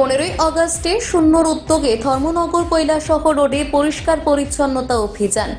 পনেরোই আগস্টে শূন্যর উদ্যোগে ধর্মনগর কৈলাসহ রোডে পরিষ্কার পরিচ্ছন্নতা অভিযান।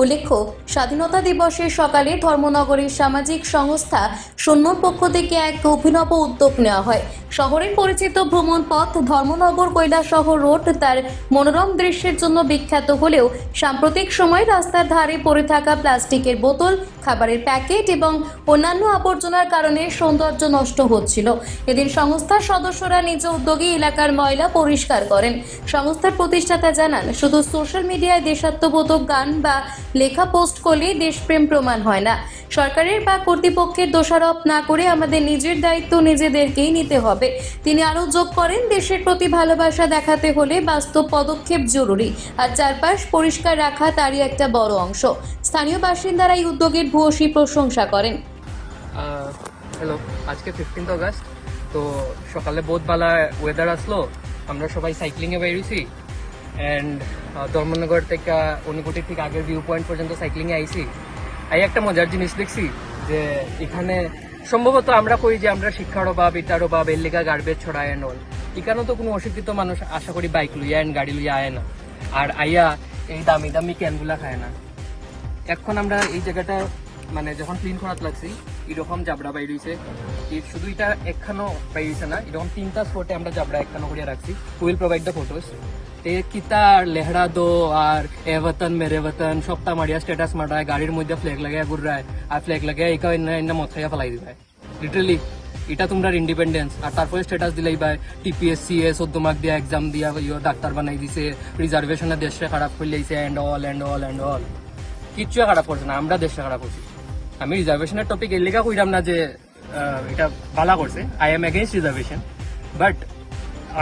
উল্লেখ্য, স্বাধীনতা দিবসের সকালে ধর্মনগরের সামাজিক সংস্থা শূন্যর পক্ষ থেকে এক অভিনব উদ্যোগ নেওয়া হয়। শহরের পরিচিত ভ্রমণ পথ ধর্মনগর কৈলাসহ রোড তার মনোরম দৃশ্যের জন্য বিখ্যাত হলেও সাম্প্রতিক সময় রাস্তার ধারে পড়ে থাকা প্লাস্টিকের বোতল, খাবারের প্যাকেট এবং অন্যান্য আবর্জনার কারণে সৌন্দর্য নষ্ট হচ্ছিল। এদিন সংস্থার সদস্যরা নিজ উদ্যোগে এলাকার ময়লা পরিষ্কার করেন। সংস্থার প্রতিষ্ঠাতা জানান, শুধু সোশ্যাল মিডিয়ায় দেশাত্মবোধক গান বা লেখা পোস্ট করলেই দেশপ্রেম প্রমাণ হয় না। সরকারের বা কর্তৃপক্ষের দোষারোপ না করে আমাদের নিজের দায়িত্ব নিজেদেরকেই নিতে হবে। তিনি আরও যোগ করেন, দেশের প্রতি ভালোবাসা দেখাতে হলে বাস্তব পদক্ষেপ জরুরি। আর চারপাশ পরিষ্কার রাখা তারই একটা বড় অংশ। স্থানীয় বাসিন্দারা এই উদ্যোগের ভূয়সী প্রশংসা করেন। হ্যালো আজকে ফিফটিন্থ অগস্ট তো সকালে ভালো ওয়েদার আসলো, আমরা সবাই সাইক্লিংয়ে বেরিয়েছি অ্যান্ড ধর্মনগর থেকে অনুকুটি থেকে আগের ভিউ পয়েন্ট পর্যন্ত সাইক্লিংয়ে আইছি। আই একটা মজার জিনিস দেখছি যে এখানে সম্ভবত আমরা কই যে আমরা শিক্ষার অভাব, এটার অভাব, এর গার্বেজ ছড়ায় অল এখানেও তো কোনো অশিক্ষিত মানুষ আশা করি বাইক লইয়া অ্যান্ড গাড়ি লইয়া আয় না। আর আইয়া এই দামি দামি ক্যানগুলা খায় না। এখন আমরা এই জায়গাটা মানে যখন ক্লিন করাত লাগছি, এরকম জাবড়া বাইর এই শুধু এটা একখানো হইছে না এরকম তিনটা স্পটে আমরা জাবড়া একখানো করে রাখছি। উইল প্রোভাইড দ্য ফটোস তে কিতা আর লেহড়া দো আর এ বতন মেরে বতন সপ্তাহ মারিয়া স্ট্যাটাস মারায়, গাড়ির মধ্যে ফ্ল্যাগ লাগায় ঘুরায়, আর ফ্ল্যাগ লাগায় একা ইন্না মত খাইয়া ফেলাই দিবাই লিটারালি এটা তোমরা ইন্ডিপেন্ডেন্স আর তারপরে স্ট্যাটাস দিলেই ভাই টিপিএস এ চোদ্দ মার্ক দিয়া এক্সাম দিয়া ইয়ে ডাক্তার বানাই দিছে রিজার্ভেশনে দেশে খারাপ করে লাইছে and all and all and all কিচ্ছু খারাপ করছে না, আমরা দেশটা খারাপ করছি। আমি রিজার্ভেশনের টপিক এর কইরাম না যে এটা ভালো করছে। I am against reservation but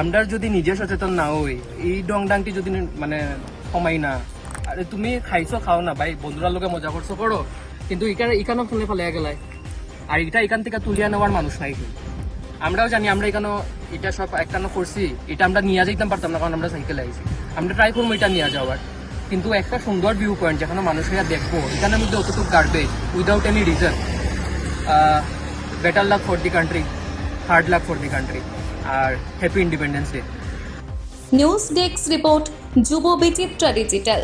আমরা যদি নিজে সচেতন না হই, এই ডং ডাংটি যদি মানে কমাই না। আরে তুমি খাইছো, খাও না, ভাই বন্ধুরা লোকে মজা করছ, করো। কিন্তু এখানে এখানেও ফোনে ফেলে গেলাই আর এটা এখান থেকে তুলিয়া নেওয়ার মানুষ নাই। আমরাও জানি, আমরা এখানে এটা সব একটানো করছি। এটা আমরা নিয়ে যাইতাম পারতাম না, কারণ আমরা সাইকেলে আইছি। আমরা ট্রাই করব এটা নিয়ে যাওয়ার। কিন্তু একটা সুন্দর ভিউ পয়েন্ট যেখানে মানুষেরা দেখব এখানের মধ্যে অতটুকু garbage without any reason better luck for the country hard luck for the country R happy independence day news desk report Yuva Bichitra digital